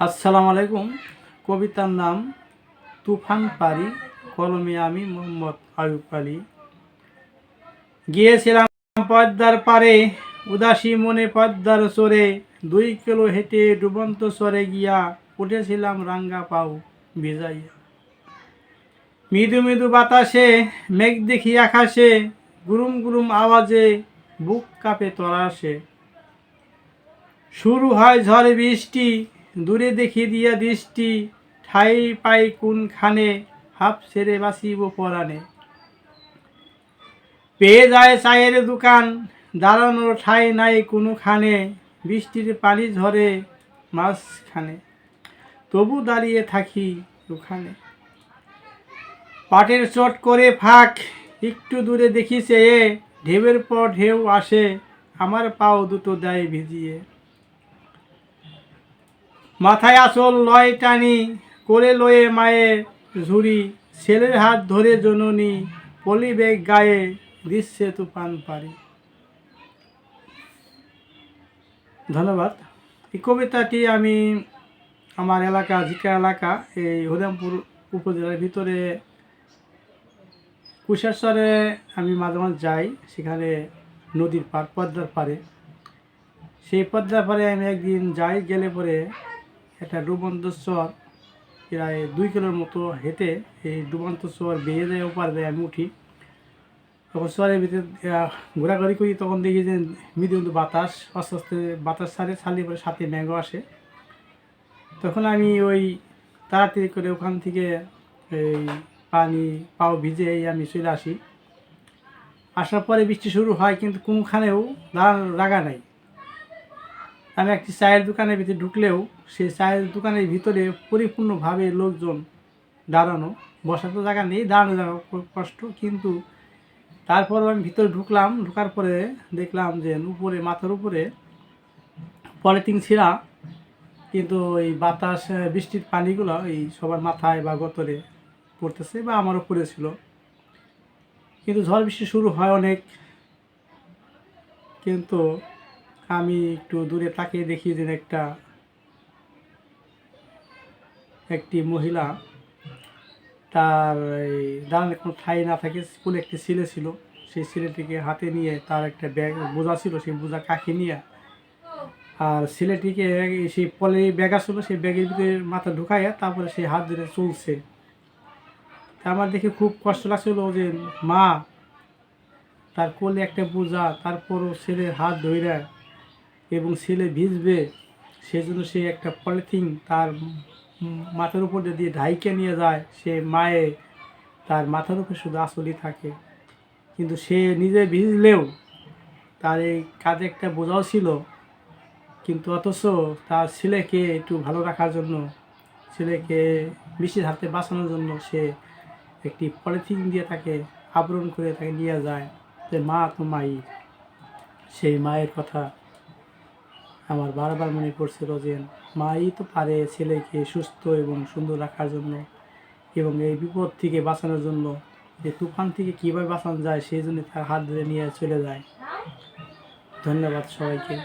আসসালামু আলাইকুম। কবিতার নাম, তুফান পারি, কলমে আমি মোহাম্মদ আয়ুব আলী। গিয়েছিলাম পদ্মার পারে, উদাসী মনে পদ্মার সরে দুই কিলো হেঁটে ডুবন্ত সরে গিয়া উঠেছিলাম রাঙ্গা পাও ভিজাইয়া। মৃদু মৃদু বাতাসে, মেঘ দেখি আকাশে, গুরুম গুরুম আওয়াজে বুক কাঁপে তরাসে। শুরু হয় ঝড় বৃষ্টি দূরে দেখি দিয়া দৃষ্টি, ঠাই পাই কোনখানে, হাফ ছেড়ে বাঁচিব পরাণে। পেয়ে যায় চায়ের দোকান, দাঁড়ানোর ঠাই নাই কোনোখানে, বৃষ্টির পানি ঝরে মাঝখানে। তবু দাঁড়িয়ে থাকি ওখানে। পাটের চট করে ফাঁক, একটু দূরে দেখি চেয়ে, ঢেউয়ের পর ঢেউ আসে, আমার পাও দুটো দেয় ভিজিয়ে। মাথায় আসল লয় টানি করে লয়ে মায়ে ঝুড়ি, ছেলের হাত ধরে জননী পলি বেগ গায়ে দৃশ্যে তুফান পারি ধন্যবাদ। এই কবিতাটি আমি আমার এলাকা জিকা এলাকা, এই হরিরামপুর উপজেলার ভিতরে কুশেশ্বরে আমি মাঝে মাঝে যাই, সেখানে নদীর পার পদ্মার পারে সেই পদ্মার পারে আমি একদিন যাই, গেলে পরে একটা ডুবন্ত চর প্রায় দুই কিলোর মতো হেঁটে এই ডুবন্ত চর বেয়ে যায়, ওপার দেয় আমি উঠি। তখন চরের ভিতরে ঘোরাঘুরি করি, তখন দেখি যে মৃদু মৃদু বাতাস আস্তে আস্তে বাতাস ছাড়ে, ছাড়লে পরে সাথে ম্যাঙ্গো আসে। তখন আমি ওই তাড়াতাড়ি করে ওখান থেকে এই পানি, পাও ভিজে আমি চলে আসি। আসার পরে বৃষ্টি শুরু হয়, কিন্তু কোনখানেও দাঁড়ানোর জায়গা নাই। আমি একটি চায়ের দোকানের ভিতরে ঢুকলেও সেই চায়ের দোকানের ভিতরে পরিপূর্ণভাবে লোকজন দাঁড়ানো বসার তো জায়গা নেই, দাঁড়ানো খুব কষ্ট। কিন্তু তারপর আমি ভিতরে ঢুকলাম, ঢোকার পরে দেখলাম যে উপরে, মাথার উপরে পলিথিন ছিঁড়া। কিন্তু এই বাতাস বৃষ্টির পানিগুলো এই সবার মাথায় বা গতরে পড়তেছে বা আমারও উপরে ছিল। কিন্তু ঝড় বৃষ্টি শুরু হয় অনেক। কিন্তু আমি একটু দূরে তাকিয়ে দেখি যে একটা, একটি মহিলা, তার এই দাঁড়ানোর কোনো ঠাই না থাকে, স্কুলে একটি ছেলে ছিল। সেই ছেলেটিকে হাতে নিয়ে তার একটা ব্যাগ, বোঝা ছিল, সেই বোঝা কাকে নিয়ে। আর ছেলেটিকে সেই পলে ব্যাগ আসলো, সেই ব্যাগের ভিতরে মাথা ঢুকাইয়া তারপরে সেই হাত ধরে চলছে। আমার দেখে খুব কষ্ট লাগছিল যে, মা, তার কোলে একটা বোঝা, তারপরও ছেলের হাত ধইরা এবং ছেলে ভিজবে, সেজন্য সে একটা পলিথিন তার মাথার উপর যদি ঢাইকে নিয়ে যায়। সে মায়ে তার মাথার উপর শুধু আসলই থাকে। কিন্তু সে নিজে ভিজলেও তার এই কাজে একটা বোঝাও ছিল। কিন্তু অথচ তার ছেলেকে একটু ভালো রাখার জন্য ছেলেকে বৃষ্টির হাতে বাঁচানোর জন্য সে একটি পলিথিন দিয়ে তাকে আবরণ করে তাকে নিয়ে যায় যে, মা তো মাই সেই মায়ের কথা আমার বারবার মনে পড়ছিল যে, মাই তো পারে ছেলেকে সুস্থ এবং সুন্দর রাখার জন্য এবং এই বিপদ থেকে বাঁচানোর জন্য। যে তুফান থেকে কীভাবে বাঁচানো যায়, সেই জন্য তার হাত ধরে নিয়ে চলে যায়। ধন্যবাদ সবাইকে।